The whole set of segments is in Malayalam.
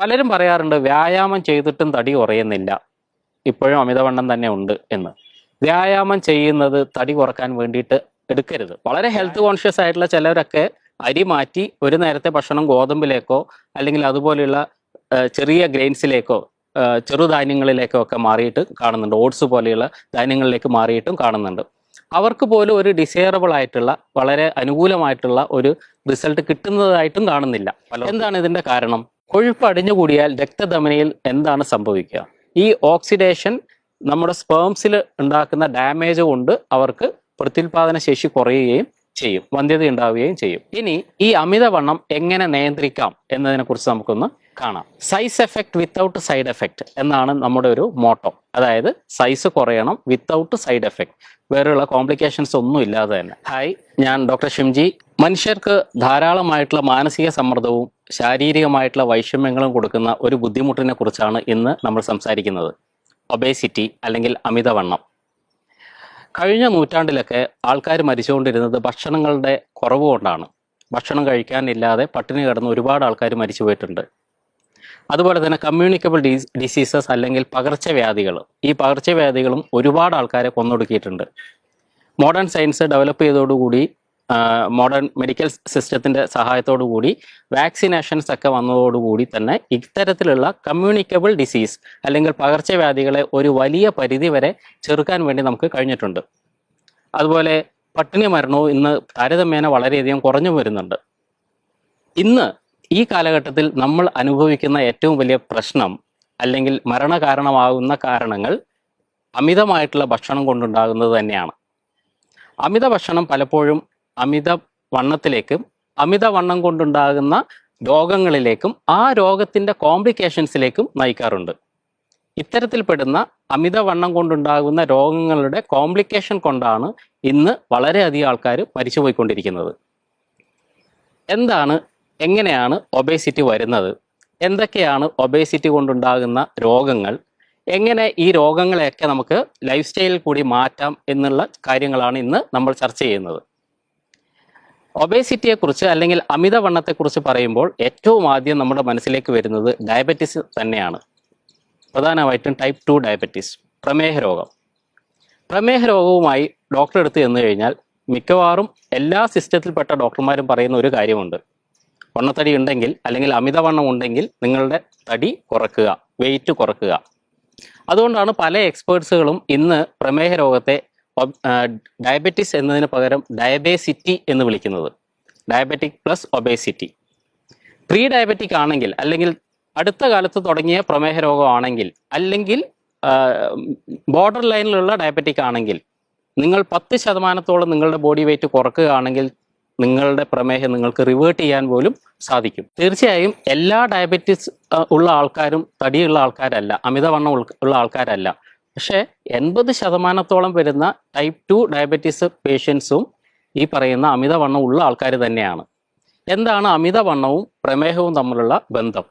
പലരും പറയാറുണ്ട് വ്യായാമം ചെയ്തിട്ടും തടി കുറയുന്നില്ല. ഇപ്പോഴും അമിതവണ്ണം തന്നെ ഉണ്ട് എന്ന്. വ്യായാമം ചെയ്യുന്നത് തടി കുറയ്ക്കാൻ വേണ്ടിയിട്ട് എടുക്കരുത്. വളരെ ഹെൽത്ത് കോൺഷ്യസ് ആയിട്ടുള്ള ചിലരൊക്കെ അരി മാറ്റി ഒരു നേരത്തെ ഭക്ഷണം ഗോതമ്പിലേക്കോ അല്ലെങ്കിൽ അതുപോലെയുള്ള ചെറിയ ഗ്രെയിൻസിലേക്കോ ചെറുധാന്യങ്ങളിലേക്കോ ഒക്കെ മാറിയിട്ട് കാണുന്നുണ്ട്. ഓട്സ് പോലെയുള്ള ധാന്യങ്ങളിലേക്ക് മാറിയിട്ടും കാണുന്നുണ്ട്. അവർക്ക് പോലും ഒരു ഡിസൈറബിൾ ആയിട്ടുള്ള വളരെ അനുകൂലമായിട്ടുള്ള ഒരു റിസൾട്ട് കിട്ടുന്നതായിട്ടും കാണുന്നില്ല. എന്താണ് ഇതിന്റെ കാരണം? കൊഴുപ്പ് അടിഞ്ഞു കൂടിയാൽ രക്തധമനിയിൽ എന്താണ് സംഭവിക്കുക? ഈ ഓക്സിഡേഷൻ നമ്മുടെ സ്പേംസിൽ ഉണ്ടാക്കുന്ന ഡാമേജ് കൊണ്ട് അവർക്ക് പ്രത്യുൽപാദന ശേഷി കുറയുകയും ചെയ്യും വന്ധ്യത ഉണ്ടാവുകയും ചെയ്യും. ഇനി ഈ അമിതവണ്ണം എങ്ങനെ നിയന്ത്രിക്കാം എന്നതിനെ കുറിച്ച് നമുക്കൊന്ന് കാണാം. Size effect without side effect എന്നാണ് നമ്മുടെ ഒരു മോട്ടോ അതായത് സൈസ് കുറയണം വിത്തൗട്ട് സൈഡ് എഫക്ട് വേറെയുള്ള കോംപ്ലിക്കേഷൻസ് ഒന്നും ഇല്ലാതെ തന്നെ. ഹായ് ഞാൻ ഡോക്ടർ ഷിംജി മനുഷ്യർക്ക് ധാരാളമായിട്ടുള്ള മാനസിക സമ്മർദ്ദവും ശാരീരികമായിട്ടുള്ള വൈഷമ്യങ്ങളും കൊടുക്കുന്ന ഒരു ബുദ്ധിമുട്ടിനെ കുറിച്ചാണ് ഇന്ന് നമ്മൾ സംസാരിക്കുന്നത്. ഒബേസിറ്റി അല്ലെങ്കിൽ അമിതവണ്ണം. കഴിഞ്ഞ നൂറ്റാണ്ടിലൊക്കെ ആൾക്കാർ മരിച്ചുകൊണ്ടിരുന്നത് ഭക്ഷണങ്ങളുടെ കുറവ് കൊണ്ടാണ്. ഭക്ഷണം കഴിക്കാനില്ലാതെ പട്ടിണി കിടന്ന് ഒരുപാട് ആൾക്കാർ മരിച്ചു പോയിട്ടുണ്ട് അതുപോലെ തന്നെ കമ്മ്യൂണിക്കബിൾ ഡിസ് ഡിസീസസ് അല്ലെങ്കിൽ പകർച്ചവ്യാധികൾ. ഈ പകർച്ചവ്യാധികളും ഒരുപാട് ആൾക്കാരെ കൊന്നൊടുക്കിയിട്ടുണ്ട്. മോഡേൺ സയൻസ് ഡെവലപ്പ് ചെയ്തതോടുകൂടി മോഡേൺ മെഡിക്കൽ സിസ്റ്റത്തിന്റെ കൂടി വാക്സിനേഷൻസ് ഒക്കെ വന്നതോടുകൂടി തന്നെ ഇത്തരത്തിലുള്ള കമ്മ്യൂണിക്കബിൾ ഡിസീസ് അല്ലെങ്കിൽ പകർച്ചവ്യാധികളെ ഒരു വലിയ പരിധി വരെ ചെറുക്കാൻ വേണ്ടി നമുക്ക് കഴിഞ്ഞിട്ടുണ്ട്. അതുപോലെ പട്ടിണി മരണവും ഇന്ന് താരതമ്യേന വളരെയധികം കുറഞ്ഞു വരുന്നുണ്ട്. ഇന്ന് ഈ കാലഘട്ടത്തിൽ നമ്മൾ അനുഭവിക്കുന്ന ഏറ്റവും വലിയ പ്രശ്നം അല്ലെങ്കിൽ മരണകാരണമാകുന്ന കാരണങ്ങൾ അമിതമായിട്ടുള്ള ഭക്ഷണം കൊണ്ടുണ്ടാകുന്നത് തന്നെയാണ്. അമിത ഭക്ഷണം പലപ്പോഴും അമിത വണ്ണത്തിലേക്കും അമിത വണ്ണം കൊണ്ടുണ്ടാകുന്ന രോഗങ്ങളിലേക്കും ആ രോഗത്തിന്റെ കോംപ്ലിക്കേഷൻസിലേക്കും നയിക്കാറുണ്ട്. ഇത്തരത്തിൽപ്പെടുന്ന അമിതവണ്ണം കൊണ്ടുണ്ടാകുന്ന രോഗങ്ങളുടെ കോംപ്ലിക്കേഷൻ കൊണ്ടാണ് ഇന്ന് വളരെയധികം ആൾക്കാർ മരിച്ചുപോയിക്കൊണ്ടിരിക്കുന്നത്. എന്താണ് എങ്ങനെയാണ് ഒബേസിറ്റി വരുന്നത്? എന്തൊക്കെയാണ് ഒബേസിറ്റി കൊണ്ടുണ്ടാകുന്ന രോഗങ്ങൾ? എങ്ങനെ ഈ രോഗങ്ങളെയൊക്കെ നമുക്ക് ലൈഫ് സ്റ്റൈലിൽ കൂടി മാറ്റാം എന്നുള്ള കാര്യങ്ങളാണ് ഇന്ന് നമ്മൾ ചർച്ച ചെയ്യുന്നത്. ഒബേസിറ്റിയെക്കുറിച്ച് അല്ലെങ്കിൽ അമിതവണ്ണത്തെക്കുറിച്ച് പറയുമ്പോൾ ഏറ്റവും ആദ്യം നമ്മുടെ മനസ്സിലേക്ക് വരുന്നത് ഡയബറ്റിസ് തന്നെയാണ്. പ്രധാനമായിട്ടും ടൈപ്പ് ടു ഡയബറ്റിസ് പ്രമേഹ രോഗം. പ്രമേഹ രോഗവുമായി ഡോക്ടറെ അടുത്ത് ചെന്ന് കഴിഞ്ഞാൽ മിക്കവാറും എല്ലാ സിസ്റ്റത്തിൽപ്പെട്ട ഡോക്ടർമാരും പറയുന്ന ഒരു കാര്യമുണ്ട്. വണ്ണത്തടി ഉണ്ടെങ്കിൽ അല്ലെങ്കിൽ അമിതവണ്ണം ഉണ്ടെങ്കിൽ നിങ്ങളുടെ തടി കുറക്കുക വെയിറ്റ് കുറക്കുക. അതുകൊണ്ടാണ് പല എക്സ്പേർട്സുകളും ഇന്ന് പ്രമേഹ രോഗത്തെ ഡയബറ്റിസ് എന്നതിന് പകരം ഡയബേസിറ്റി എന്ന് വിളിക്കുന്നത്. Diabetic plus obesity pre diabetic ആണെങ്കിൽ അല്ലെങ്കിൽ അടുത്ത കാലത്ത് തുടങ്ങിയ പ്രമേഹ രോഗമാണെങ്കിൽ അല്ലെങ്കിൽ ബോർഡർ ലൈനിലുള്ള ഡയബറ്റിക് ആണെങ്കിൽ നിങ്ങൾ പത്ത് ശതമാനത്തോളം നിങ്ങളുടെ ബോഡി വെയിറ്റ് കുറക്കുകയാണെങ്കിൽ നിങ്ങളുടെ പ്രമേഹം നിങ്ങൾക്ക് റിവേർട്ട് ചെയ്യാൻ പോലും സാധിക്കും. തീർച്ചയായും എല്ലാ ഡയബറ്റിസ് ഉള്ള ആൾക്കാരും തടിയുള്ള ആൾക്കാരല്ല അമിതവണ്ണം ഉള്ള ആൾക്കാരല്ല. പക്ഷേ എൺപത് ശതമാനത്തോളം വരുന്ന ടൈപ്പ് ടു ഡയബറ്റീസ് പേഷ്യൻസും ഈ പറയുന്ന അമിതവണ്ണം ഉള്ള ആൾക്കാർ തന്നെയാണ്. എന്താണ് അമിതവണ്ണവും പ്രമേഹവും തമ്മിലുള്ള ബന്ധം?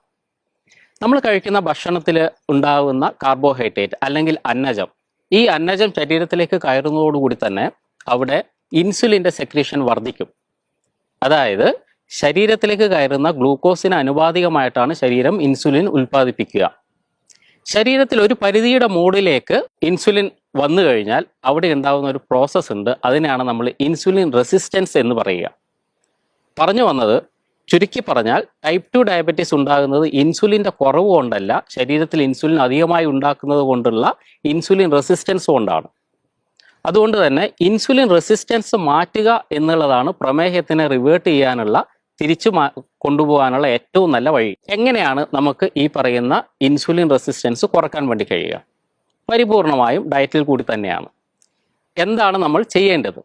നമ്മൾ കഴിക്കുന്ന ഭക്ഷണത്തിൽ ഉണ്ടാകുന്ന കാർബോഹൈഡ്രേറ്റ് അല്ലെങ്കിൽ അന്നജം. ഈ അന്നജം ശരീരത്തിലേക്ക് കയറുന്നതോടുകൂടി തന്നെ അവിടെ ഇൻസുലിന്റെ സെക്രീഷൻ വർദ്ധിക്കും. അതായത് ശരീരത്തിലേക്ക് കയറുന്ന ഗ്ലൂക്കോസിന് അനുപാതികമായിട്ടാണ് ശരീരം ഇൻസുലിൻ ഉൽപ്പാദിപ്പിക്കുക. ശരീരത്തിൽ ഒരു പരിധിയുടെ മൂടിലേക്ക് ഇൻസുലിൻ വന്നു കഴിഞ്ഞാൽ അവിടെ ഉണ്ടാകുന്ന ഒരു പ്രോസസ്സ് ഉണ്ട്. അതിനാണ് നമ്മൾ ഇൻസുലിൻ റെസിസ്റ്റൻസ് എന്ന് പറയുക. പറഞ്ഞു വന്നത് ചുരുക്കി പറഞ്ഞാൽ ടൈപ്പ് ടു ഡയബറ്റീസ് ഉണ്ടാകുന്നത് ഇൻസുലിന്റെ കുറവ് കൊണ്ടല്ല ശരീരത്തിൽ ഇൻസുലിൻ അധികമായി ഉണ്ടാക്കുന്നത് കൊണ്ടുള്ള ഇൻസുലിൻ റെസിസ്റ്റൻസ് കൊണ്ടാണ്. അതുകൊണ്ട് തന്നെ ഇൻസുലിൻ റെസിസ്റ്റൻസ് മാറ്റുക എന്നുള്ളതാണ് പ്രമേഹത്തിനെ റിവേർട്ട് ചെയ്യാനുള്ള തിരിച്ചു കൊണ്ടുപോകാനുള്ള ഏറ്റവും നല്ല വഴി. എങ്ങനെയാണ് നമുക്ക് ഈ പറയുന്ന ഇൻസുലിൻ റെസിസ്റ്റൻസ് കുറയ്ക്കാൻ വേണ്ടി കഴിയുക? പരിപൂർണമായും ഡയറ്റിൽ കൂടി തന്നെയാണ്. എന്താണ് നമ്മൾ ചെയ്യേണ്ടത്?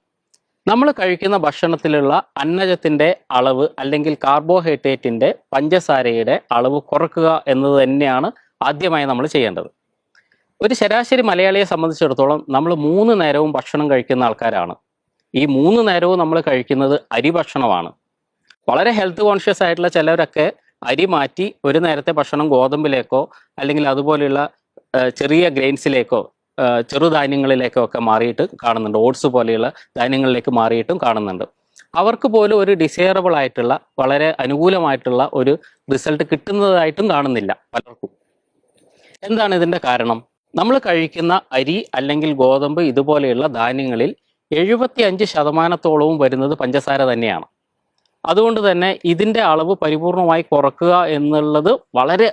നമ്മൾ കഴിക്കുന്ന ഭക്ഷണത്തിലുള്ള അന്നജത്തിന്റെ അളവ് അല്ലെങ്കിൽ കാർബോഹൈഡ്രേറ്റിന്റെ പഞ്ചസാരയുടെ അളവ് കുറക്കുക എന്നത് തന്നെയാണ് ആദ്യമായി നമ്മൾ ചെയ്യേണ്ടത്. ഒരു ശരാശരി മലയാളിയെ സംബന്ധിച്ചിടത്തോളം നമ്മൾ മൂന്ന് നേരവും ഭക്ഷണം കഴിക്കുന്ന ആൾക്കാരാണ്. ഈ മൂന്ന് നേരവും നമ്മൾ കഴിക്കുന്നത് അരി ഭക്ഷണമാണ്. വളരെ ഹെൽത്ത് കോൺഷ്യസ് ആയിട്ടുള്ള ചിലരൊക്കെ അരി മാറ്റി ഒരു നേരത്തെ ഭക്ഷണം ഗോതമ്പിലേക്കോ അല്ലെങ്കിൽ അതുപോലെയുള്ള ചെറിയ ഗ്രെയിൻസിലേക്കോ ചെറുധാന്യങ്ങളിലേക്കോ ഒക്കെ മാറിയിട്ട് കാണുന്നുണ്ട്. ഓട്സ് പോലെയുള്ള ധാന്യങ്ങളിലേക്ക് മാറിയിട്ടും കാണുന്നുണ്ട്. അവർക്ക് പോലും ഒരു ഡിസയറബിൾ ആയിട്ടുള്ള വളരെ അനുകൂലമായിട്ടുള്ള ഒരു റിസൾട്ട് കിട്ടുന്നതായിട്ടും കാണുന്നില്ല പലർക്കും. എന്താണ് ഇതിന്റെ കാരണം? നമ്മൾ കഴിക്കുന്ന അരി അല്ലെങ്കിൽ ഗോതമ്പ് ഇതുപോലെയുള്ള ധാന്യങ്ങളിൽ എഴുപത്തി അഞ്ച് ശതമാനത്തോളവും വരുന്നത് പഞ്ചസാര തന്നെയാണ്. അതുകൊണ്ട് തന്നെ ഇതിന്റെ അളവ് പരിപൂർണമായി കുറക്കുക എന്നുള്ളത് വളരെ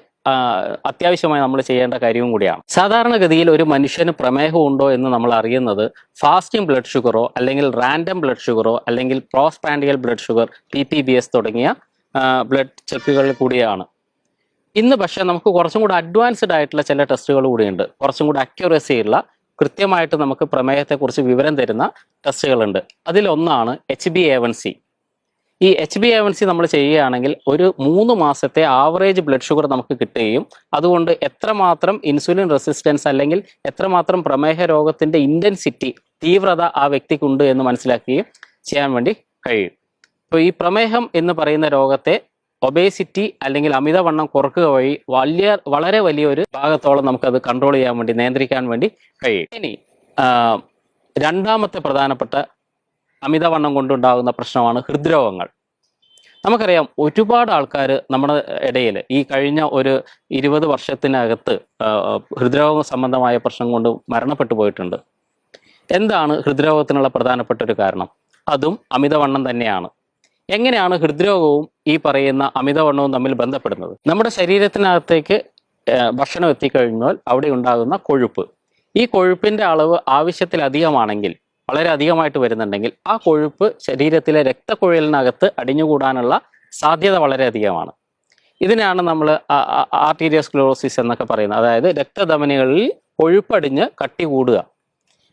അത്യാവശ്യമായി നമ്മൾ ചെയ്യേണ്ട കാര്യവും കൂടിയാണ്. സാധാരണഗതിയിൽ ഒരു മനുഷ്യന് പ്രമേഹം ഉണ്ടോ എന്ന് നമ്മൾ അറിയുന്നത് ഫാസ്റ്റിംഗ് ബ്ലഡ് ഷുഗറോ അല്ലെങ്കിൽ റാൻഡം ബ്ലഡ് ഷുഗറോ അല്ലെങ്കിൽ postprandial blood sugar P P B S തുടങ്ങിയ ബ്ലഡ് ചെക്കുകളിൽ കൂടിയാണ്. ഇന്ന് പക്ഷേ നമുക്ക് കുറച്ചും കൂടി അഡ്വാൻസ്ഡ് ആയിട്ടുള്ള ചില ടെസ്റ്റുകൾ കൂടിയുണ്ട്. കുറച്ചും കൂടി അക്യുറസി ഉള്ള കൃത്യമായിട്ട് നമുക്ക് പ്രമേയത്തെക്കുറിച്ച് വിവരം തരുന്ന ടെസ്റ്റുകളുണ്ട് അതിലൊന്നാണ് H B A one C ഈ H B A one C നമ്മൾ ചെയ്യുകയാണെങ്കിൽ ഒരു മൂന്ന് മാസത്തെ ആവറേജ് ബ്ലഡ് ഷുഗർ നമുക്ക് കിട്ടുകയും അതുകൊണ്ട് എത്രമാത്രം ഇൻസുലിൻ റെസിസ്റ്റൻസ് അല്ലെങ്കിൽ എത്രമാത്രം പ്രമേഹ രോഗത്തിന്റെ ഇന്റൻസിറ്റി തീവ്രത ആ വ്യക്തിക്കുണ്ട് എന്ന് മനസ്സിലാക്കുകയും ചെയ്യാൻ വേണ്ടി കഴിയും. അപ്പോൾ ഈ പ്രമേഹം എന്ന് പറയുന്ന രോഗത്തെ ഒബേസിറ്റി അല്ലെങ്കിൽ അമിതവണ്ണം കുറക്കുക വഴി വലിയ വളരെ വലിയൊരു ഭാഗത്തോളം നമുക്കത് കൺട്രോൾ ചെയ്യാൻ വേണ്ടി നിയന്ത്രിക്കാൻ വേണ്ടി കഴിയും. ഇനി രണ്ടാമത്തെ പ്രധാനപ്പെട്ട അമിതവണ്ണം കൊണ്ടുണ്ടാകുന്ന പ്രശ്നമാണ് ഹൃദ്രോഗങ്ങൾ. നമുക്കറിയാം ഒരുപാട് ആൾക്കാർ നമ്മുടെ ഇടയിൽ ഈ കഴിഞ്ഞ ഒരു ഇരുപത് വർഷത്തിനകത്ത് ഹൃദ്രോഗ സംബന്ധമായ പ്രശ്നം കൊണ്ട് മരണപ്പെട്ടു പോയിട്ടുണ്ട്. എന്താണ് ഹൃദ്രോഗത്തിനുള്ള പ്രധാനപ്പെട്ട ഒരു കാരണം? അതും അമിതവണ്ണം തന്നെയാണ്. എങ്ങനെയാണ് ഹൃദ്രോഗവും ഈ പറയുന്ന അമിതവണ്ണവും തമ്മിൽ ബന്ധപ്പെടുന്നത്? നമ്മുടെ ശരീരത്തിനകത്തേക്ക് ഭക്ഷണം എത്തിക്കഴിഞ്ഞാൽ അവിടെ ഉണ്ടാകുന്ന കൊഴുപ്പ്. ഈ കൊഴുപ്പിന്റെ അളവ് ആവശ്യത്തിലധികമാണെങ്കിൽ വളരെ അധികമായിട്ട് വരുന്നുണ്ടെങ്കിൽ ആ കൊഴുപ്പ് ശരീരത്തിലെ രക്തക്കുഴലിനകത്ത് അടിഞ്ഞുകൂടാനുള്ള സാധ്യത വളരെ അധികമാണ്. ഇതിനാണ് നമ്മൾ ആർട്ടീരിയോസ്ക്ലോറോസിസ് എന്നൊക്കെ പറയുന്നത്. അതായത് രക്തധമനികളിൽ കൊഴുപ്പടിഞ്ഞ് കട്ടി കൂടുക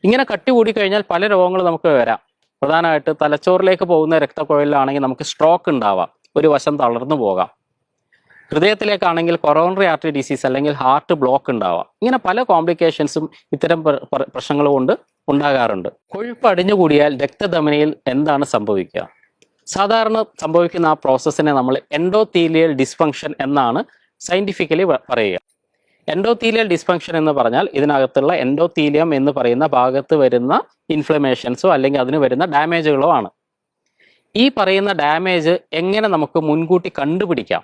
ഇങ്ങനെ കട്ടി കൂടിക്കഴിഞ്ഞാൽ പല രോഗങ്ങളും നമുക്ക് വരാം. പ്രധാനമായിട്ട് തലച്ചോറിലേക്ക് പോകുന്ന രക്തക്കുഴലിലാണെങ്കിൽ നമുക്ക് സ്ട്രോക്ക് ഉണ്ടാവാം. ഒരു വശം തളർന്നു പോകാം. ഹൃദയത്തിലേക്കാണെങ്കിൽ കൊറോണറി ആർട്ടറി ഡിസീസ് അല്ലെങ്കിൽ ഹാർട്ട് ബ്ലോക്ക് ഉണ്ടാവാം. ഇങ്ങനെ പല കോംപ്ലിക്കേഷൻസും ഇത്തരം പ്ര- പ്ര- പ്രശ്നങ്ങൾ കൊണ്ട് ഉണ്ടാകാറുണ്ട്. കൊഴുപ്പ് അടിഞ്ഞുകൂടിയാൽ രക്തധമനിയിൽ എന്താണ് സംഭവിക്കുക? സാധാരണ സംഭവിക്കുന്ന ആ പ്രോസസ്സിനെ നമ്മൾ എൻഡോത്തീലിയൽ ഡിസ്ഫങ്ഷൻ എന്നാണ് സയന്റിഫിക്കലി പറയുക. എൻഡോത്തീലിയൽ ഡിസ്ഫങ്ഷൻ എന്ന് പറഞ്ഞാൽ ഇതിനകത്തുള്ള എൻഡോത്തീലിയം എന്ന് പറയുന്ന ഭാഗത്ത് വരുന്ന ഇൻഫ്ലമേഷൻസോ അല്ലെങ്കിൽ അതിന് വരുന്ന ഡാമേജുകളോ ആണ്. ഈ പറയുന്ന ഡാമേജ് എങ്ങനെ നമുക്ക് മുൻകൂട്ടി കണ്ടുപിടിക്കാം?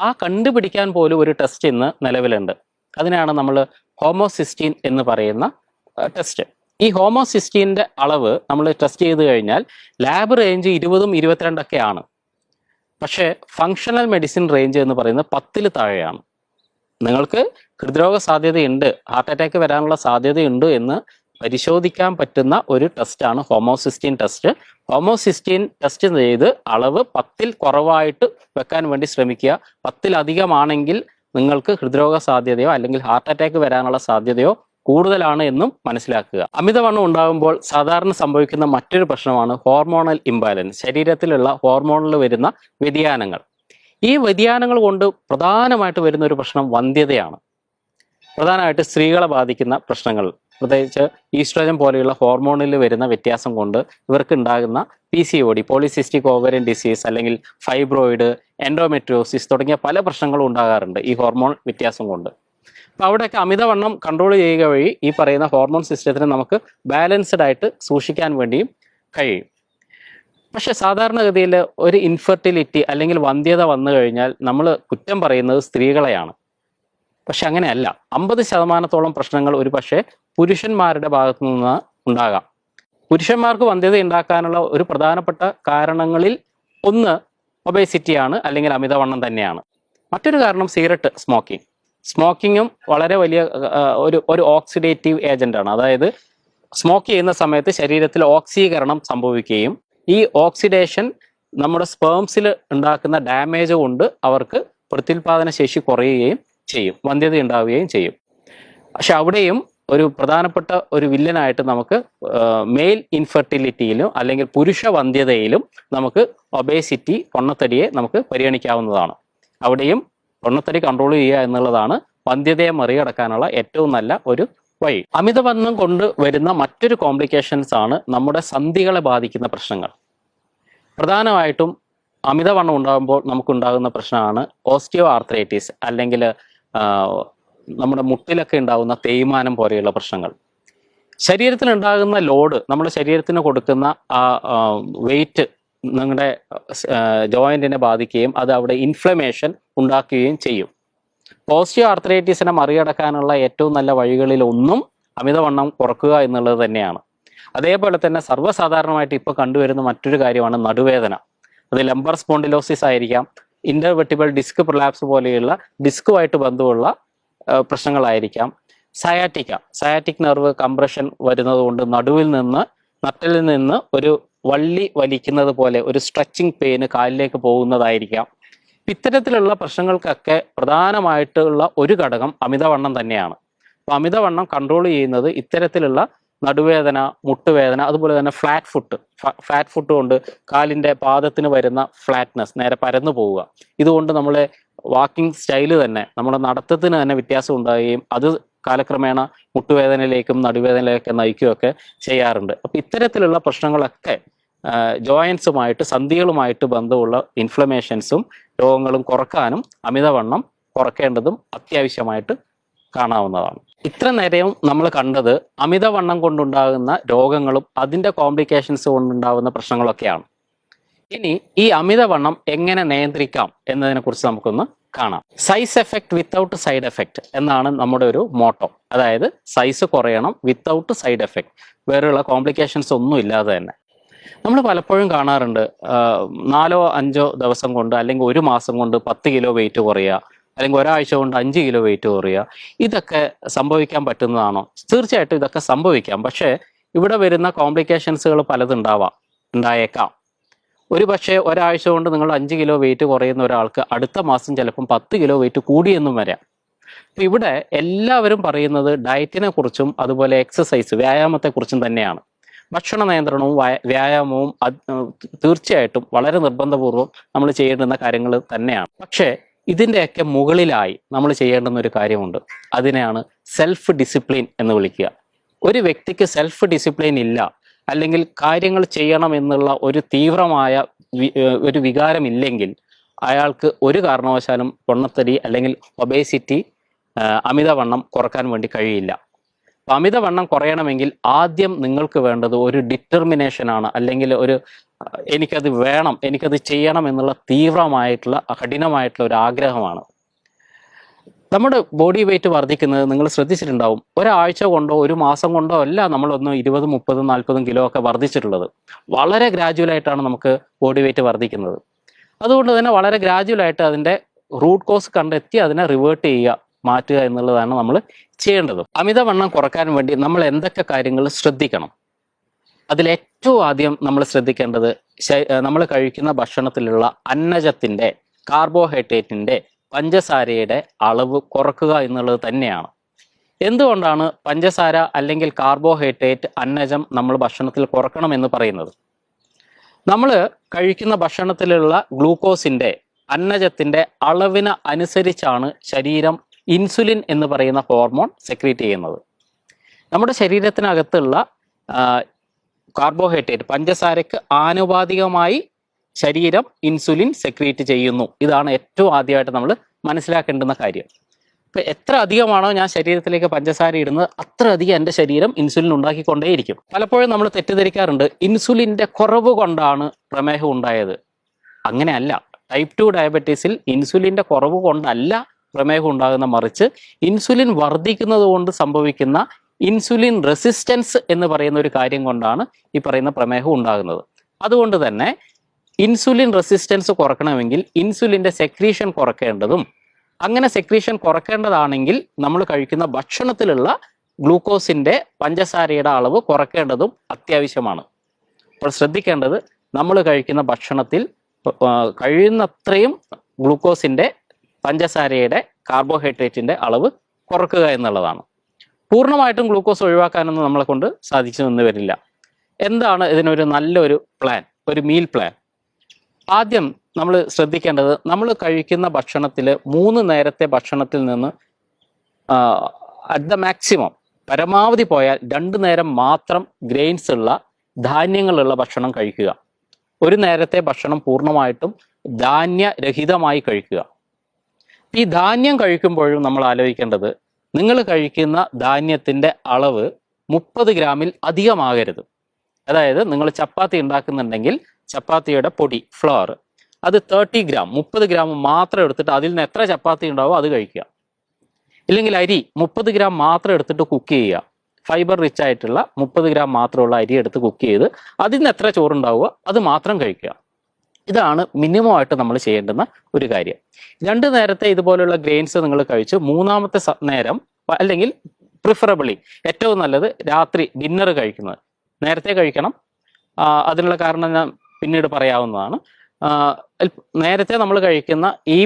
ആ കണ്ടുപിടിക്കാൻ പോലും ഒരു ടെസ്റ്റ് ഇന്ന് നിലവിലുണ്ട്. അതിനാണ് നമ്മൾ ഹോമോസിസ്റ്റീൻ എന്ന് പറയുന്ന ടെസ്റ്റ് ഈ ഹോമോസിസ്റ്റീന്റെ അളവ് നമ്മൾ ടെസ്റ്റ് ചെയ്ത് കഴിഞ്ഞാൽ ലാബ് റേഞ്ച് ഇരുപതും ഇരുപത്തിരണ്ടൊക്കെയാണ് പക്ഷേ ഫങ്ഷണൽ മെഡിസിൻ റേഞ്ച് എന്ന് പറയുന്നത് പത്തിൽ താഴെയാണ്. നിങ്ങൾക്ക് ഹൃദ്രോഗ സാധ്യതയുണ്ട് ഹാർട്ട് അറ്റാക്ക് വരാനുള്ള സാധ്യതയുണ്ട് എന്ന് പരിശോധിക്കാൻ പറ്റുന്ന ഒരു ടെസ്റ്റാണ് ഹോമോസിസ്റ്റീൻ ടെസ്റ്റ് ഹോമോസിസ്റ്റീൻ ടെസ്റ്റ് ചെയ്ത് അളവ് പത്തിൽ കുറവായിട്ട് വെക്കാൻ വേണ്ടി ശ്രമിക്കുക. പത്തിലധികമാണെങ്കിൽ നിങ്ങൾക്ക് ഹൃദ്രോഗ സാധ്യതയോ അല്ലെങ്കിൽ ഹാർട്ട് അറ്റാക്ക് വരാനുള്ള സാധ്യതയോ കൂടുതലാണ് എന്നും മനസ്സിലാക്കുക. അമിതവണ്ണം ഉണ്ടാകുമ്പോൾ സാധാരണ സംഭവിക്കുന്ന മറ്റൊരു പ്രശ്നമാണ് ഹോർമോണൽ ഇംബാലൻസ് ശരീരത്തിലുള്ള ഹോർമോണിൽ വരുന്ന വ്യതിയാനങ്ങൾ. ഈ വ്യതിയാനങ്ങൾ കൊണ്ട് പ്രധാനമായിട്ട് വരുന്ന ഒരു പ്രശ്നം വന്ധ്യതയാണ്. പ്രധാനമായിട്ട് സ്ത്രീകളെ ബാധിക്കുന്ന പ്രശ്നങ്ങൾ പ്രത്യേകിച്ച് ഈസ്ട്രോജൻ പോലെയുള്ള ഹോർമോണിൽ വരുന്ന വ്യത്യാസം കൊണ്ട് ഇവർക്ക് ഉണ്ടാകുന്ന P C O D polycystic ovarian disease അല്ലെങ്കിൽ ഫൈബ്രോയിഡ് എൻഡോമെട്രിയോസിസ് തുടങ്ങിയ പല പ്രശ്നങ്ങളും ഉണ്ടാകാറുണ്ട് ഈ ഹോർമോൺ വ്യത്യാസം കൊണ്ട്. അപ്പോൾ അവിടെയൊക്കെ അമിതവണ്ണം കൺട്രോൾ ചെയ്യുക വഴി ഈ പറയുന്ന ഹോർമോൺ സിസ്റ്റത്തിനെ നമുക്ക് ബാലൻസ്ഡ് ആയിട്ട് സൂക്ഷിക്കാൻ വേണ്ടിയും കഴിയും. പക്ഷെ സാധാരണഗതിയിൽ ഒരു ഇൻഫെർട്ടിലിറ്റി അല്ലെങ്കിൽ വന്ധ്യത വന്നു കഴിഞ്ഞാൽ നമ്മൾ കുറ്റം പറയുന്നത് സ്ത്രീകളെയാണ്. പക്ഷെ അങ്ങനെയല്ല. അമ്പത് ശതമാനത്തോളം പ്രശ്നങ്ങൾ ഒരു പക്ഷേ പുരുഷന്മാരുടെ ഭാഗത്തു നിന്ന് ഉണ്ടാകാം. പുരുഷന്മാർക്ക് വന്ധ്യത ഉണ്ടാക്കാനുള്ള ഒരു പ്രധാനപ്പെട്ട കാരണങ്ങളിൽ ഒന്ന് ഒബേസിറ്റിയാണ് അല്ലെങ്കിൽ അമിതവണ്ണം തന്നെയാണ്. മറ്റൊരു കാരണം സിഗരറ്റ് സ്മോക്കിംഗ് സ്മോക്കിങ്ങും വളരെ വലിയ ഒരു ഒരു ഓക്സിഡേറ്റീവ് ഏജന്റാണ് അതായത് സ്മോക്ക് ചെയ്യുന്ന സമയത്ത് ശരീരത്തിൽ ഓക്സീകരണം സംഭവിക്കുകയും ഈ ഓക്സിഡേഷൻ നമ്മുടെ സ്പേംസിൽ ഉണ്ടാക്കുന്ന ഡാമേജ് കൊണ്ട് അവർക്ക് പ്രത്യുൽപാദന ശേഷി കുറയുകയും ചെയ്യും വന്ധ്യത ഉണ്ടാവുകയും ചെയ്യും. പക്ഷെ അവിടെയും ഒരു പ്രധാനപ്പെട്ട ഒരു വില്ലനായിട്ട് നമുക്ക് മെയിൽ ഇൻഫെർട്ടിലിറ്റിയിലും അല്ലെങ്കിൽ പുരുഷ വന്ധ്യതയിലും നമുക്ക് ഒബേസിറ്റി പൊണ്ണത്തടിയെ നമുക്ക് പരിഗണിക്കാവുന്നതാണ്. അവിടെയും പൊണ്ണത്തടി കൺട്രോൾ ചെയ്യുക എന്നുള്ളതാണ് വന്ധ്യതയെ മറികടക്കാനുള്ള ഏറ്റവും നല്ല ഒരു വഴി അമിതവണ്ണം കൊണ്ട് വരുന്ന മറ്റൊരു കോംപ്ലിക്കേഷൻസ് ആണ് നമ്മുടെ സന്ധികളെ ബാധിക്കുന്ന പ്രശ്നങ്ങൾ. പ്രധാനമായിട്ടും അമിതവണ്ണം ഉണ്ടാകുമ്പോൾ നമുക്കുണ്ടാകുന്ന പ്രശ്നമാണ് ഓസ്റ്റിയോ ആർത്രൈറ്റിസ് അല്ലെങ്കിൽ നമ്മുടെ മുട്ടിലൊക്കെ ഉണ്ടാകുന്ന തേയ്മാനം പോലെയുള്ള പ്രശ്നങ്ങൾ. ശരീരത്തിൽ ഉണ്ടാകുന്ന ലോഡ് നമ്മുടെ ശരീരത്തിന് കൊടുക്കുന്ന ആ വെയിറ്റ് നിങ്ങളുടെ ജോയിന്റിനെ ബാധിക്കുകയും അത് അവിടെ ഇൻഫ്ലമേഷൻ ഉണ്ടാക്കുകയും ചെയ്യും. പോസിറ്റീവ് ആർത്രൈറ്റിസിനെ മറികടക്കാനുള്ള ഏറ്റവും നല്ല വഴികളിൽ ഒന്നും അമിതവണ്ണം കുറക്കുക എന്നുള്ളത് തന്നെയാണ്. അതേപോലെ തന്നെ സർവസാധാരണമായിട്ട് ഇപ്പോൾ കണ്ടുവരുന്ന മറ്റൊരു കാര്യമാണ് നടുവേദന. അത് ലംബർ സ്പോണ്ടിലോസിസ് ആയിരിക്കാം ഇന്റർവെർട്ടിബിൾ ഡിസ്ക് പ്രൊലാപ്സ് പോലെയുള്ള ഡിസ്കുമായിട്ട് ബന്ധമുള്ള പ്രശ്നങ്ങളായിരിക്കാം. സയാറ്റിക്ക സയാറ്റിക് നെർവ് കംപ്രഷൻ വരുന്നത് കൊണ്ട് നടുവിൽ നിന്ന് നട്ടലിൽ നിന്ന് ഒരു വള്ളി വലിക്കുന്നത് പോലെ ഒരു സ്ട്രെച്ചിങ് പെയിന് കാലിലേക്ക് പോകുന്നതായിരിക്കാം. ഇത്തരത്തിലുള്ള പ്രശ്നങ്ങൾക്കൊക്കെ പ്രധാനമായിട്ടുള്ള ഒരു ഘടകം അമിതവണ്ണം തന്നെയാണ്. അപ്പൊ അമിതവണ്ണം കൺട്രോൾ ചെയ്യുന്നത് ഇത്തരത്തിലുള്ള നടുവേദന മുട്ടുവേദന അതുപോലെ തന്നെ ഫ്ലാറ്റ് ഫുട്ട് ഫ്ലാറ്റ് ഫുട്ട് കൊണ്ട് കാലിന്റെ പാദത്തിന് വരുന്ന ഫ്ലാറ്റ്നെസ് നേരെ പരന്നു പോവുക. ഇതുകൊണ്ട് നമ്മളെ വാക്കിംഗ് സ്റ്റൈൽ തന്നെ നമ്മുടെ നടത്തത്തിന് തന്നെ വ്യത്യാസം ഉണ്ടാകുകയും അത് കാലക്രമേണ മുട്ടുവേദനയിലേക്കും നടുവേദനയിലേക്കും നയിക്കുകയൊക്കെ ചെയ്യാറുണ്ട്. അപ്പം ഇത്തരത്തിലുള്ള പ്രശ്നങ്ങളൊക്കെ ജോയിൻസുമായിട്ട് സന്ധികളുമായിട്ട് ബന്ധമുള്ള ഇൻഫ്ലമേഷൻസും രോഗങ്ങളും കുറക്കാനും അമിതവണ്ണം കുറക്കേണ്ടതും അത്യാവശ്യമായിട്ട് കാണാവുന്നതാണ്. ഇത്ര നേരവും നമ്മൾ കണ്ടത് അമിതവണ്ണം കൊണ്ടുണ്ടാകുന്ന രോഗങ്ങളും അതിന്റെ കോംപ്ലിക്കേഷൻസ് കൊണ്ടുണ്ടാകുന്ന പ്രശ്നങ്ങളൊക്കെയാണ്. ഇനി ഈ അമിതവണ്ണം എങ്ങനെ നിയന്ത്രിക്കാം എന്നതിനെ കുറിച്ച് നമുക്കൊന്ന് കാണാം. Size effect without side effect എന്നാണ് നമ്മുടെ ഒരു മോട്ടോ അതായത് സൈസ് കുറയണം വിത്തൗട്ട് സൈഡ് എഫക്റ്റ് വേറെയുള്ള കോംപ്ലിക്കേഷൻസ് ഒന്നും ഇല്ലാതെ തന്നെ. നമ്മൾ പലപ്പോഴും കാണാറുണ്ട് നാലോ അഞ്ചോ ദിവസം കൊണ്ട് അല്ലെങ്കിൽ ഒരു മാസം കൊണ്ട് പത്ത് കിലോ വെയിറ്റ് കുറയുക അല്ലെങ്കിൽ ഒരാഴ്ച കൊണ്ട് അഞ്ച് കിലോ വെയിറ്റ് കുറയുക ഇതൊക്കെ സംഭവിക്കാൻ പറ്റുന്നതാണോ? തീർച്ചയായിട്ടും ഇതൊക്കെ സംഭവിക്കാം. പക്ഷേ ഇവിടെ വരുന്ന കോംപ്ലിക്കേഷൻസുകൾ പലതുണ്ടാവാം ഉണ്ടായേക്കാം. ഒരു പക്ഷേ ഒരാഴ്ച കൊണ്ട് നിങ്ങൾ അഞ്ച് കിലോ വെയിറ്റ് കുറയുന്ന ഒരാൾക്ക് അടുത്ത മാസം ചിലപ്പം പത്ത് കിലോ വെയിറ്റ് കൂടിയെന്നും വരാം. അപ്പം ഇവിടെ എല്ലാവരും പറയുന്നത് ഡയറ്റിനെ കുറിച്ചും അതുപോലെ എക്സസൈസ് വ്യായാമത്തെ കുറിച്ചും തന്നെയാണ്. ഭക്ഷണ നിയന്ത്രണവും വ്യായാമവും തീർച്ചയായിട്ടും വളരെ നിർബന്ധപൂർവം നമ്മൾ ചെയ്യേണ്ടുന്ന കാര്യങ്ങൾ തന്നെയാണ്. പക്ഷേ ഇതിന്റെയൊക്കെ മുകളിലായി നമ്മൾ ചെയ്യേണ്ടുന്ന ഒരു കാര്യമുണ്ട്. അതിനെയാണ് സെൽഫ് ഡിസിപ്ലിൻ എന്ന് വിളിക്കുക. ഒരു വ്യക്തിക്ക് സെൽഫ് ഡിസിപ്ലിൻ ഇല്ല അല്ലെങ്കിൽ കാര്യങ്ങൾ ചെയ്യണം എന്നുള്ള ഒരു തീവ്രമായ ഒരു വികാരം ഒരു വികാരമില്ലെങ്കിൽ അയാൾക്ക് ഒരു കാരണവശാലും പൊണ്ണത്തടി അല്ലെങ്കിൽ ഒബേസിറ്റി അമിതവണ്ണം കുറയ്ക്കാൻ വേണ്ടി കഴിയില്ല. അമിതവണ്ണം കുറയണമെങ്കിൽ ആദ്യം നിങ്ങൾക്ക് വേണ്ടത് ഒരു ഡിറ്റർമിനേഷൻ ആണ്. അല്ലെങ്കിൽ ഒരു എനിക്കത് വേണം എനിക്കത് ചെയ്യണം എന്നുള്ള തീവ്രമായിട്ടുള്ള കഠിനമായിട്ടുള്ള ഒരു ആഗ്രഹമാണ്. നമ്മുടെ ബോഡി വെയിറ്റ് വർദ്ധിക്കുന്നത് നിങ്ങൾ ശ്രദ്ധിച്ചിട്ടുണ്ടാവും. ഒരാഴ്ച കൊണ്ടോ ഒരു മാസം കൊണ്ടോ അല്ല നമ്മളൊന്ന് ഇരുപതും മുപ്പതും നാൽപ്പതും കിലോ ഒക്കെ വർദ്ധിച്ചിട്ടുള്ളത്. വളരെ ഗ്രാജുവൽ ആയിട്ടാണ് നമുക്ക് ബോഡി വെയിറ്റ് വർദ്ധിക്കുന്നത്. അതുകൊണ്ട് തന്നെ വളരെ ഗ്രാജുവൽ ആയിട്ട് അതിന്റെ റൂട്ട് കോസ് കണ്ടെത്തി അതിനെ റിവേർട്ട് ചെയ്യുക. മാറ്റുക എന്നുള്ളതാണ് നമ്മൾ ചെയ്യേണ്ടത്. അമിതവണ്ണം കുറയ്ക്കാൻ വേണ്ടി നമ്മൾ എന്തൊക്കെ കാര്യങ്ങൾ ശ്രദ്ധിക്കണം? അതിൽ ഏറ്റവും ആദ്യം നമ്മൾ ശ്രദ്ധിക്കേണ്ടത് നമ്മൾ കഴിക്കുന്ന ഭക്ഷണത്തിലുള്ള അന്നജത്തിന്റെ കാർബോഹൈഡ്രേറ്റിന്റെ പഞ്ചസാരയുടെ അളവ് കുറക്കുക എന്നുള്ളത് തന്നെയാണ്. എന്തുകൊണ്ടാണ് പഞ്ചസാര അല്ലെങ്കിൽ കാർബോഹൈഡ്രേറ്റ് അന്നജം നമ്മൾ ഭക്ഷണത്തിൽ കുറക്കണം എന്ന് പറയുന്നത്? നമ്മൾ കഴിക്കുന്ന ഭക്ഷണത്തിലുള്ള ഗ്ലൂക്കോസിന്റെ അന്നജത്തിന്റെ അളവിന് അനുസരിച്ചാണ് ശരീരം ഇൻസുലിൻ എന്ന് പറയുന്ന ഹോർമോൺ സെക്രീറ്റ് ചെയ്യുന്നത്. നമ്മുടെ ശരീരത്തിനകത്തുള്ള കാർബോഹൈഡ്രേറ്റ് പഞ്ചസാരക്ക് ആനുപാതികമായി ശരീരം ഇൻസുലിൻ സെക്രീറ്റ് ചെയ്യുന്നു. ഇതാണ് ഏറ്റവും ആദ്യമായിട്ട് നമ്മൾ മനസ്സിലാക്കേണ്ടുന്ന കാര്യം. ഇപ്പം എത്ര അധികമാണോ ഞാൻ ശരീരത്തിലേക്ക് പഞ്ചസാര ഇടുന്നത് അത്ര അധികം എന്റെ ശരീരം ഇൻസുലിൻ ഉണ്ടാക്കിക്കൊണ്ടേയിരിക്കും. പലപ്പോഴും നമ്മൾ തെറ്റിദ്ധരിക്കാറുണ്ട് ഇൻസുലിന്റെ കുറവ് കൊണ്ടാണ് പ്രമേഹം ഉണ്ടായത്. അങ്ങനെയല്ല. ടൈപ്പ് ടു ഡയബറ്റീസിൽ ഇൻസുലിന്റെ കുറവ് കൊണ്ടല്ല പ്രമേഹം ഉണ്ടാകുന്ന മറിച്ച് ഇൻസുലിൻ വർദ്ധിക്കുന്നത് കൊണ്ട് സംഭവിക്കുന്ന ഇൻസുലിൻ റെസിസ്റ്റൻസ് എന്ന് പറയുന്ന ഒരു കാര്യം കൊണ്ടാണ് ഈ പറയുന്ന പ്രമേഹം ഉണ്ടാകുന്നത്. അതുകൊണ്ട് തന്നെ ഇൻസുലിൻ റെസിസ്റ്റൻസ് കുറക്കണമെങ്കിൽ ഇൻസുലിന്റെ സെക്രീഷൻ കുറക്കേണ്ടതും അങ്ങനെ സെക്രീഷൻ കുറക്കേണ്ടതാണെങ്കിൽ നമ്മൾ കഴിക്കുന്ന ഭക്ഷണത്തിലുള്ള ഗ്ലൂക്കോസിന്റെ പഞ്ചസാരയുടെ അളവ് കുറക്കേണ്ടതും അത്യാവശ്യമാണ്. അപ്പോൾ ശ്രദ്ധിക്കേണ്ടത് നമ്മൾ കഴിക്കുന്ന ഭക്ഷണത്തിൽ കഴിയുന്നത്രയും ഗ്ലൂക്കോസിന്റെ പഞ്ചസാരയുടെ കാർബോഹൈഡ്രേറ്റിന്റെ അളവ് കുറക്കുക എന്നുള്ളതാണ്. പൂർണമായിട്ടും ഗ്ലൂക്കോസ് ഒഴിവാക്കാനൊന്നും നമ്മളെ കൊണ്ട് സാധിച്ചു എന്ന് വരില്ല. എന്താണ് ഇതിനൊരു നല്ലൊരു പ്ലാൻ ഒരു മീൽ പ്ലാൻ ആദ്യം നമ്മൾ ശ്രദ്ധിക്കേണ്ടത് നമ്മൾ കഴിക്കുന്ന ഭക്ഷണത്തിൽ മൂന്ന് നേരത്തെ ഭക്ഷണത്തിൽ നിന്ന് അറ്റ് ദ മാക്സിമം പരമാവധി പോയാൽ രണ്ട് നേരം മാത്രം ഗ്രെയിൻസ് ഉള്ള ധാന്യങ്ങളുള്ള ഭക്ഷണം കഴിക്കുക. ഒരു നേരത്തെ ഭക്ഷണം പൂർണമായിട്ടും ധാന്യരഹിതമായി കഴിക്കുക. ഈ ധാന്യം കഴിക്കുമ്പോഴും നമ്മൾ ആലോചിക്കേണ്ടത് നിങ്ങൾ കഴിക്കുന്ന ധാന്യത്തിന്റെ അളവ് മുപ്പത് ഗ്രാമിൽ അധികമാകരുത്. അതായത് നിങ്ങൾ ചപ്പാത്തി ഉണ്ടാക്കുന്നുണ്ടെങ്കിൽ ചപ്പാത്തിയുടെ പൊടി ഫ്ലോർ അത് തേർട്ടി ഗ്രാം മുപ്പത് ഗ്രാം മാത്രം എടുത്തിട്ട് അതിൽ നിന്ന് എത്ര ചപ്പാത്തി ഉണ്ടാവോ അത് കഴിക്കുക. ഇല്ലെങ്കിൽ അരി മുപ്പത് ഗ്രാം മാത്രം എടുത്തിട്ട് കുക്ക് ചെയ്യുക. ഫൈബർ റിച്ച് ആയിട്ടുള്ള മുപ്പത് ഗ്രാം മാത്രമുള്ള അരി എടുത്ത് കുക്ക് ചെയ്ത് അതിൽ നിന്ന് എത്ര ചോറുണ്ടാവുക അത് മാത്രം കഴിക്കുക. ഇതാണ് മിനിമം ആയിട്ട് നമ്മൾ ചെയ്യേണ്ടുന്ന ഒരു കാര്യം. രണ്ട് നേരത്തെ ഇതുപോലുള്ള ഗ്രെയിൻസ് നിങ്ങൾ കഴിച്ചു മൂന്നാമത്തെ നേരം അല്ലെങ്കിൽ പ്രിഫറബിളി ഏറ്റവും നല്ലത് രാത്രി ഡിന്നർ കഴിക്കുന്നത്. നേരത്തെ കഴിക്കണം. അതിനുള്ള കാരണം ഞാൻ പിന്നീട് പറയാവുന്നതാണ്. നേരത്തെ നമ്മൾ കഴിക്കുന്ന ഈ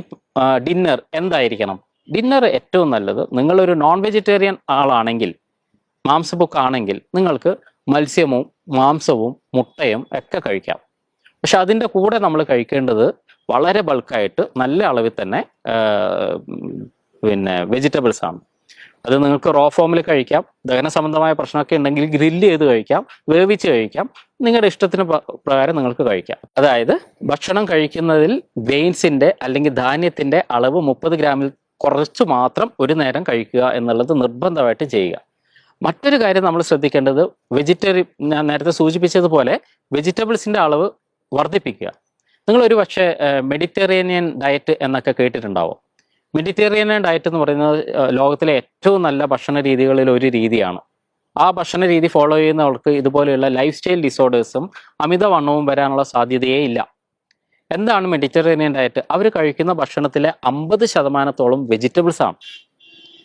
ഡിന്നർ എന്തായിരിക്കണം? ഡിന്നർ ഏറ്റവും നല്ലത് നിങ്ങളൊരു നോൺ വെജിറ്റേറിയൻ ആളാണെങ്കിൽ മാംസബുക്ക് ആണെങ്കിൽ നിങ്ങൾക്ക് മത്സ്യവും മാംസവും മുട്ടയും ഒക്കെ കഴിക്കാം. പക്ഷെ അതിന്റെ കൂടെ നമ്മൾ കഴിക്കേണ്ടത് വളരെ ബൾക്കായിട്ട് നല്ല അളവിൽ തന്നെ പിന്നെ വെജിറ്റബിൾസ് ആണ്. അത് നിങ്ങൾക്ക് റോ ഫോമിൽ കഴിക്കാം ദഹന സംബന്ധമായ പ്രശ്നമൊക്കെ ഉണ്ടെങ്കിൽ ഗ്രില്ല് ചെയ്ത് കഴിക്കാം വേവിച്ച് കഴിക്കാം നിങ്ങളുടെ ഇഷ്ടത്തിന് പ്രകാരം നിങ്ങൾക്ക് കഴിക്കാം. അതായത് ഭക്ഷണം കഴിക്കുന്നതിൽ ഗ്രെയിൻസിന്റെ അല്ലെങ്കിൽ ധാന്യത്തിന്റെ അളവ് മുപ്പത് ഗ്രാമിൽ കുറച്ച് മാത്രം ഒരു നേരം കഴിക്കുക എന്നുള്ളത് നിർബന്ധമായിട്ട് ചെയ്യുക. മറ്റൊരു കാര്യം നമ്മൾ ശ്രദ്ധിക്കേണ്ടത് വെജിറ്ററി ഞാൻ നേരത്തെ സൂചിപ്പിച്ചതുപോലെ വെജിറ്റബിൾസിന്റെ അളവ് വർദ്ധിപ്പിക്കുക. നിങ്ങൾ ഒരു പക്ഷേ മെഡിറ്ററേനിയൻ ഡയറ്റ് എന്നൊക്കെ കേട്ടിട്ടുണ്ടാവും. മെഡിറ്ററേനിയൻ ഡയറ്റ് എന്ന് പറയുന്നത് ലോകത്തിലെ ഏറ്റവും നല്ല ഭക്ഷണ രീതികളിൽ ഒരു രീതിയാണ്. ആ ഭക്ഷണ രീതി ഫോളോ ചെയ്യുന്നവർക്ക് ഇതുപോലെയുള്ള ലൈഫ് സ്റ്റൈൽ ഡിസോർഡേഴ്സും അമിതവണ്ണവും വരാനുള്ള സാധ്യതയേ ഇല്ല. എന്താണ് മെഡിറ്ററേനിയൻ ഡയറ്റ് അവർ കഴിക്കുന്ന ഭക്ഷണത്തിലെ അമ്പത് ശതമാനത്തോളം വെജിറ്റബിൾസ് ആണ്.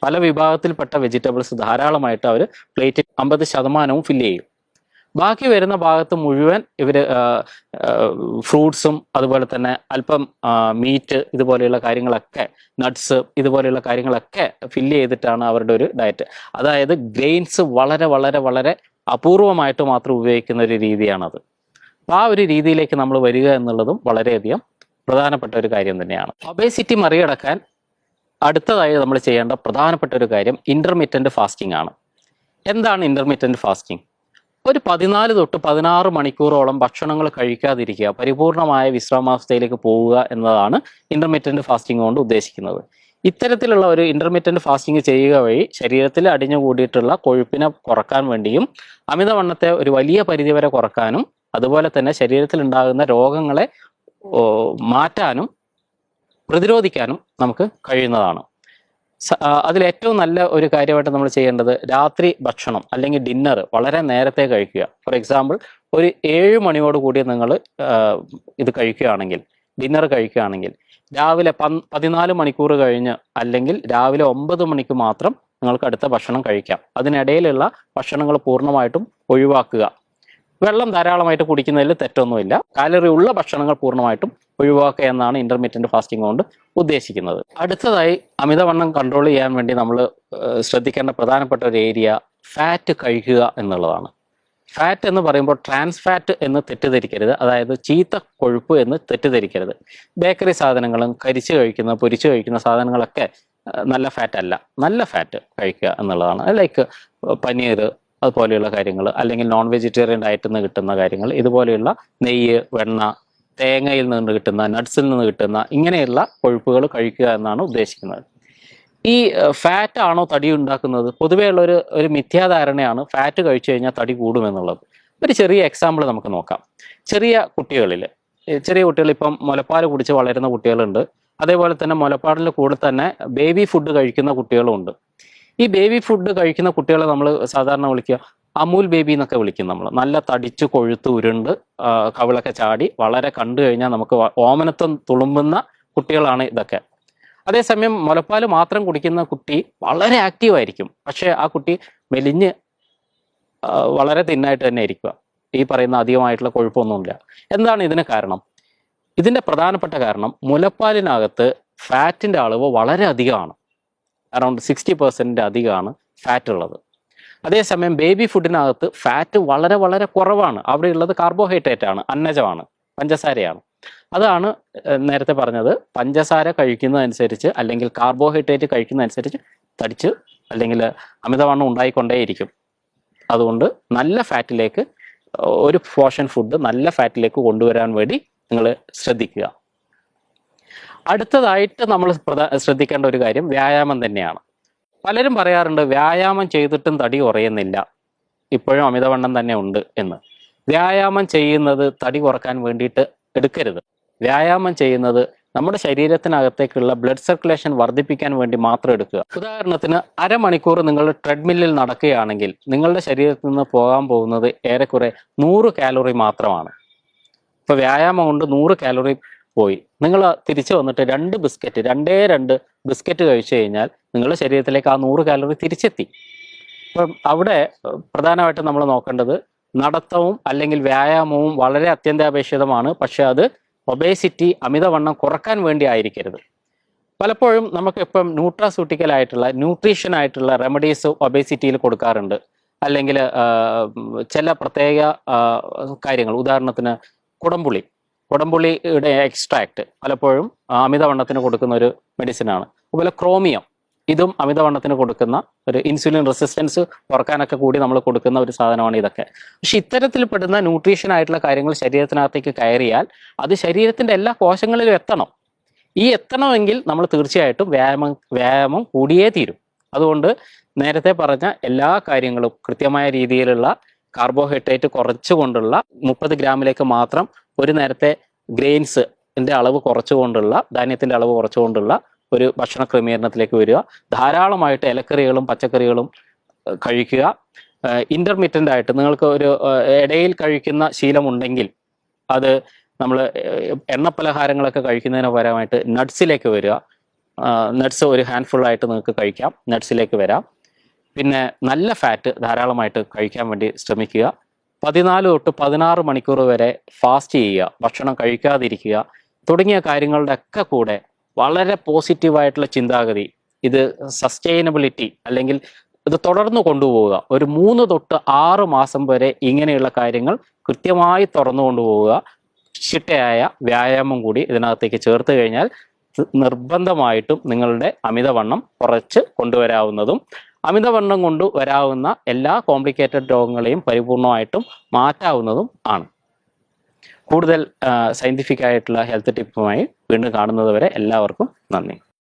പല വിഭാഗത്തിൽപ്പെട്ട വെജിറ്റബിൾസ് ധാരാളമായിട്ട് അവർ പ്ലേറ്റിൽ അമ്പത് ശതമാനവും ഫില്ല് ചെയ്യും. ബാക്കി വരുന്ന ഭാഗത്ത് മുഴുവൻ ഇവർ ഫ്രൂട്ട്സും അതുപോലെ തന്നെ അല്പം മീറ്റ് ഇതുപോലെയുള്ള കാര്യങ്ങളൊക്കെ നട്ട്സ് ഇതുപോലെയുള്ള കാര്യങ്ങളൊക്കെ ഫില്ല് ചെയ്തിട്ടാണ് അവരുടെ ഒരു ഡയറ്റ്. അതായത് ഗ്രെയിൻസ് വളരെ വളരെ വളരെ അപൂർവമായിട്ട് മാത്രം ഉപയോഗിക്കുന്ന ഒരു രീതിയാണത്. ആ ഒരു രീതിയിലേക്ക് നമ്മൾ വരിക എന്നുള്ളതും വളരെയധികം പ്രധാനപ്പെട്ട ഒരു കാര്യം തന്നെയാണ്. ഒബേസിറ്റി മറികടക്കാൻ അടുത്തതായി നമ്മൾ ചെയ്യേണ്ട പ്രധാനപ്പെട്ട ഒരു കാര്യം ഇന്റർമീഡിയന്റ് ഫാസ്റ്റിംഗ് ആണ്. എന്താണ് ഇന്റർമീഡിയന്റ് ഫാസ്റ്റിംഗ് ഒരു പതിനാല് തൊട്ട് പതിനാറ് മണിക്കൂറോളം ഭക്ഷണങ്ങൾ കഴിക്കാതിരിക്കുക പരിപൂർണമായ വിശ്രമാവസ്ഥയിലേക്ക് പോവുക എന്നതാണ് ഇന്റർമീഡിയറ്റ് ഫാസ്റ്റിംഗ് കൊണ്ട് ഉദ്ദേശിക്കുന്നത്. ഇത്തരത്തിലുള്ള ഒരു ഇന്റർമീഡിയറ്റ് ഫാസ്റ്റിംഗ് ചെയ്യുക വഴി ശരീരത്തിൽ അടിഞ്ഞു അടിഞ്ഞുകൂടിയിട്ടുള്ള കൊഴുപ്പിനെ കുറയ്ക്കാൻ വേണ്ടിയും അമിതവണ്ണത്തെ ഒരു വലിയ പരിധിവരെ കുറക്കാനും അതുപോലെ തന്നെ ശരീരത്തിൽ ഉണ്ടാകുന്ന രോഗങ്ങളെ മാറ്റാനും പ്രതിരോധിക്കാനും നമുക്ക് കഴിയുന്നതാണ്. അതിൽ ഏറ്റവും നല്ല ഒരു കാര്യമായിട്ട് നമ്മൾ ചെയ്യേണ്ടത് രാത്രി ഭക്ഷണം അല്ലെങ്കിൽ ഡിന്നർ വളരെ നേരത്തെ കഴിക്കുക. ഫോർ എക്സാമ്പിൾ ഒരു ഏഴ് മണിയോട് കൂടി നിങ്ങൾ ഇത് കഴിക്കുകയാണെങ്കിൽ ഡിന്നർ കഴിക്കുകയാണെങ്കിൽ രാവിലെ പതിനാല് മണിക്കൂർ കഴിഞ്ഞ് അല്ലെങ്കിൽ രാവിലെ ഒമ്പത് മണിക്ക് മാത്രം നിങ്ങൾക്ക് അടുത്ത ഭക്ഷണം കഴിക്കാം. അതിനിടയിലുള്ള ഭക്ഷണങ്ങൾ പൂർണമായിട്ടും ഒഴിവാക്കുക. വെള്ളം ധാരാളമായിട്ട് കുടിക്കുന്നതിൽ തെറ്റൊന്നുമില്ല. കാലറി ഉള്ള ഭക്ഷണങ്ങൾ പൂർണമായിട്ടും ഒഴിവാക്കുക എന്നാണ് ഇന്റർമീഡിയറ്റ് ഫാസ്റ്റിംഗ് കൊണ്ട് ഉദ്ദേശിക്കുന്നത്. അടുത്തതായി അമിതവണ്ണം കൺട്രോൾ ചെയ്യാൻ വേണ്ടി നമ്മൾ ശ്രദ്ധിക്കേണ്ട പ്രധാനപ്പെട്ട ഒരു ഏരിയ ഫാറ്റ് കഴിക്കുക എന്നുള്ളതാണ്. ഫാറ്റ് എന്ന് പറയുമ്പോൾ ട്രാൻസ് ഫാറ്റ് എന്ന് തെറ്റിദ്ധരിക്കരുത്. അതായത് ചീത്ത കൊഴുപ്പ് എന്ന് തെറ്റിദ്ധരിക്കരുത്. ബേക്കറി സാധനങ്ങളും കരിച്ചു കഴിക്കുന്ന പൊരിച്ചു കഴിക്കുന്ന സാധനങ്ങളൊക്കെ നല്ല ഫാറ്റ് അല്ല. നല്ല ഫാറ്റ് കഴിക്കുക എന്നുള്ളതാണ്. ലൈക്ക് പനീർ അതുപോലെയുള്ള കാര്യങ്ങൾ അല്ലെങ്കിൽ നോൺ വെജിറ്റേറിയൻ ഡയറ്റിൽ നിന്ന് കിട്ടുന്ന കാര്യങ്ങൾ ഇതുപോലെയുള്ള നെയ്യ് വെണ്ണ തേങ്ങയിൽ നിന്ന് കിട്ടുന്ന നട്ട്സിൽ നിന്ന് കിട്ടുന്ന ഇങ്ങനെയുള്ള കൊഴുപ്പുകൾ കഴിക്കുക എന്നാണ് ഉദ്ദേശിക്കുന്നത്. ഈ ഫാറ്റ് ആണോ തടി ഉണ്ടാക്കുന്നത്? പൊതുവെയുള്ള ഒരു ഒരു മിഥ്യാധാരണയാണ് ഫാറ്റ് കഴിച്ചു കഴിഞ്ഞാൽ തടി കൂടുമെന്നുള്ളത് ഒരു ചെറിയ എക്സാമ്പിൾ നമുക്ക് നോക്കാം. ചെറിയ കുട്ടികളിൽ ചെറിയ കുട്ടികൾ ഇപ്പം മുലപ്പാൽ കുടിച്ച് വളരുന്ന കുട്ടികളുണ്ട്. അതേപോലെ തന്നെ മുലപ്പാടിന്റെ കൂടെ തന്നെ ബേബി ഫുഡ് കഴിക്കുന്ന കുട്ടികളും ഉണ്ട് ഈ ബേബി ഫുഡ് കഴിക്കുന്ന കുട്ടികളെ നമ്മൾ സാധാരണ വിളിക്കുക അമൂൽ ബേബി എന്നൊക്കെ വിളിക്കും നമ്മൾ നല്ല തടിച്ച് കൊഴുത്ത് ഉരുണ്ട് കവിളൊക്കെ ചാടി വളരെ കണ്ടു കഴിഞ്ഞാൽ നമുക്ക് ഓമനത്വം തുളുമ്പുന്ന കുട്ടികളാണ് ഇതൊക്കെ. അതേസമയം മുലപ്പാൽ മാത്രം കുടിക്കുന്ന കുട്ടി വളരെ ആക്റ്റീവ് ആയിരിക്കും. പക്ഷേ ആ കുട്ടി മെലിഞ്ഞ് വളരെ തിന്നായിട്ട് തന്നെ ഇരിക്കുക. ഈ പറയുന്ന അധികമായിട്ടുള്ള കൊഴുപ്പൊന്നുമില്ല. എന്താണ് ഇതിന് കാരണം? ഇതിന്റെ പ്രധാനപ്പെട്ട കാരണം മുലപ്പാലിനകത്ത് ഫാറ്റിന്റെ അളവ് വളരെ അധികമാണ്. അറൗണ്ട് സിക്സ്റ്റി പെർസെന്റ് അധികമാണ് ഫാറ്റ് ഉള്ളത്. അതേസമയം ബേബി ഫുഡിനകത്ത് ഫാറ്റ് വളരെ വളരെ കുറവാണ്. അവിടെയുള്ളത് കാർബോഹൈഡ്രേറ്റ് ആണ് അന്നജമാണ് പഞ്ചസാരയാണ്. അതാണ് നേരത്തെ പറഞ്ഞത്. പഞ്ചസാര കഴിക്കുന്നതനുസരിച്ച് അല്ലെങ്കിൽ കാർബോഹൈഡ്രേറ്റ് കഴിക്കുന്നതനുസരിച്ച് തടിച്ച് അല്ലെങ്കിൽ അമിതവണ്ണം ഉണ്ടായിക്കൊണ്ടേയിരിക്കും. അതുകൊണ്ട് നല്ല ഫാറ്റിലേക്ക് ഒരു പോർഷൻ ഫുഡ് നല്ല ഫാറ്റിലേക്ക് കൊണ്ടുവരാൻ വേണ്ടി നിങ്ങൾ ശ്രദ്ധിക്കുക. അടുത്തതായിട്ട് നമ്മൾ ശ്രദ്ധിക്കേണ്ട ഒരു കാര്യം വ്യായാമം തന്നെയാണ്. പലരും പറയാറുണ്ട് വ്യായാമം ചെയ്തിട്ടും തടി കുറയുന്നില്ല. ഇപ്പോഴും അമിതവണ്ണം തന്നെ ഉണ്ട് എന്ന്. വ്യായാമം ചെയ്യുന്നത് തടി കുറയ്ക്കാൻ വേണ്ടിയിട്ട് എടുക്കരുത്. വ്യായാമം ചെയ്യുന്നത് നമ്മുടെ ശരീരത്തിനകത്തേക്കുള്ള ബ്ലഡ് സർക്കുലേഷൻ വർദ്ധിപ്പിക്കാൻ വേണ്ടി മാത്രം എടുക്കുക. ഉദാഹരണത്തിന് അരമണിക്കൂർ നിങ്ങൾ ട്രെഡ്മില്ലിൽ നടക്കുകയാണെങ്കിൽ നിങ്ങളുടെ ശരീരത്തിൽ നിന്ന് പോകാൻ പോകുന്നത് ഏറെക്കുറെ നൂറ് കാലറി മാത്രമാണ്. ഇപ്പൊ വ്യായാമം കൊണ്ട് നൂറ് കാലറി പോയി. നിങ്ങൾ തിരിച്ചു വന്നിട്ട് രണ്ട് ബിസ്ക്കറ്റ് രണ്ടേ രണ്ട് ബിസ്ക്കറ്റ് കഴിച്ചു കഴിഞ്ഞാൽ നിങ്ങളുടെ ശരീരത്തിലേക്ക് ആ നൂറ് കാലറി തിരിച്ചെത്തി. അപ്പം അവിടെ പ്രധാനമായിട്ടും നമ്മൾ നോക്കേണ്ടത് നടത്തവും അല്ലെങ്കിൽ വ്യായാമവും വളരെ അത്യന്താപേക്ഷിതമാണ്. പക്ഷെ അത് ഒബേസിറ്റി അമിതവണ്ണം കുറയ്ക്കാൻ വേണ്ടി ആയിരിക്കരുത്. പലപ്പോഴും നമുക്ക് ഇപ്പം ന്യൂട്രാസ്യൂട്ടിക്കൽ ആയിട്ടുള്ള ന്യൂട്രീഷൻ ആയിട്ടുള്ള റെമഡീസ് ഒബേസിറ്റിയിൽ കൊടുക്കാറുണ്ട്. അല്ലെങ്കിൽ ചില പ്രത്യേക കാര്യങ്ങൾ. ഉദാഹരണത്തിന് കുടംപുളി. കുടംപുളിയുടെ എക്സ്ട്രാക്ട് പലപ്പോഴും അമിതവണ്ണത്തിന് കൊടുക്കുന്ന ഒരു മെഡിസിനാണ് അതുപോലെ ക്രോമിയം ഇതും അമിതവണ്ണത്തിന് കൊടുക്കുന്ന ഒരു ഇൻസുലിൻ റെസിസ്റ്റൻസ് കുറക്കാനൊക്കെ കൂടി നമ്മൾ കൊടുക്കുന്ന ഒരു സാധനമാണ് ഇതൊക്കെ. പക്ഷെ ഇത്തരത്തിൽപ്പെടുന്ന ന്യൂട്രീഷൻ ആയിട്ടുള്ള കാര്യങ്ങൾ ശരീരത്തിനകത്തേക്ക് കയറിയാൽ അത് ശരീരത്തിന്റെ എല്ലാ കോശങ്ങളിലും എത്തണം. ഈ എത്തണമെങ്കിൽ നമ്മൾ തീർച്ചയായിട്ടും വ്യായാമം വ്യായാമം കൂടിയേ തീരും. അതുകൊണ്ട് നേരത്തെ പറഞ്ഞ എല്ലാ കാര്യങ്ങളും കൃത്യമായ രീതിയിലുള്ള കാർബോഹൈഡ്രേറ്റ് കുറച്ചുകൊണ്ടുള്ള മുപ്പത് ഗ്രാമിലേക്ക് മാത്രം ഒരു നേരത്തെ ഗ്രെയിൻസ് അളവ് കുറച്ചുകൊണ്ടുള്ള ധാന്യത്തിന്റെ അളവ് കുറച്ചുകൊണ്ടുള്ള ഒരു ഭക്ഷണ ക്രമീകരണത്തിലേക്ക് വരിക. ധാരാളമായിട്ട് ഇലക്കറികളും പച്ചക്കറികളും കഴിക്കുക. ഇന്റർമീഡിയന്റ് ആയിട്ട് നിങ്ങൾക്ക് ഒരു ഇടയിൽ കഴിക്കുന്ന ശീലമുണ്ടെങ്കിൽ അത് നമ്മൾ എണ്ണപ്പലഹാരങ്ങളൊക്കെ കഴിക്കുന്നതിന് പരമായിട്ട് നട്ട്സിലേക്ക് വരിക. നട്ട്സ് ഒരു ഹാൻഡ്ഫുൾ ആയിട്ട് നിങ്ങൾക്ക് കഴിക്കാം. നട്ട്സിലേക്ക് വരാം. പിന്നെ നല്ല ഫാറ്റ് ധാരാളമായിട്ട് കഴിക്കാൻ വേണ്ടി ശ്രമിക്കുക. പതിനാല് തൊട്ട് പതിനാറ് മണിക്കൂർ വരെ ഫാസ്റ്റ് ചെയ്യുക ഭക്ഷണം കഴിക്കാതിരിക്കുക തുടങ്ങിയ കാര്യങ്ങളുടെ ഒക്കെ കൂടെ വളരെ പോസിറ്റീവായിട്ടുള്ള ചിന്താഗതി ഇത് സസ്റ്റൈനബിലിറ്റി അല്ലെങ്കിൽ ഇത് തുടർന്ന് കൊണ്ടുപോവുക. ഒരു മൂന്ന് തൊട്ട് ആറ് മാസം വരെ ഇങ്ങനെയുള്ള കാര്യങ്ങൾ കൃത്യമായി തുറന്നു കൊണ്ടുപോവുക. ചിട്ടയായ വ്യായാമം കൂടി ഇതിനകത്തേക്ക് ചേർത്ത് കഴിഞ്ഞാൽ നിർബന്ധമായിട്ടും നിങ്ങളുടെ അമിതവണ്ണം കുറച്ച് കൊണ്ടുവരാവുന്നതും അമിതവണ്ണം കൊണ്ട് വരാവുന്ന എല്ലാ കോംപ്ലിക്കേറ്റഡ് രോഗങ്ങളെയും പരിപൂർണമായിട്ടും മാറ്റാവുന്നതും ആണ്. കൂടുതൽ സയന്റിഫിക് ആയിട്ടുള്ള ഹെൽത്ത് ടിപ്പുമായി വീണ്ടും കാണുന്നതുവരെ എല്ലാവർക്കും നന്ദി.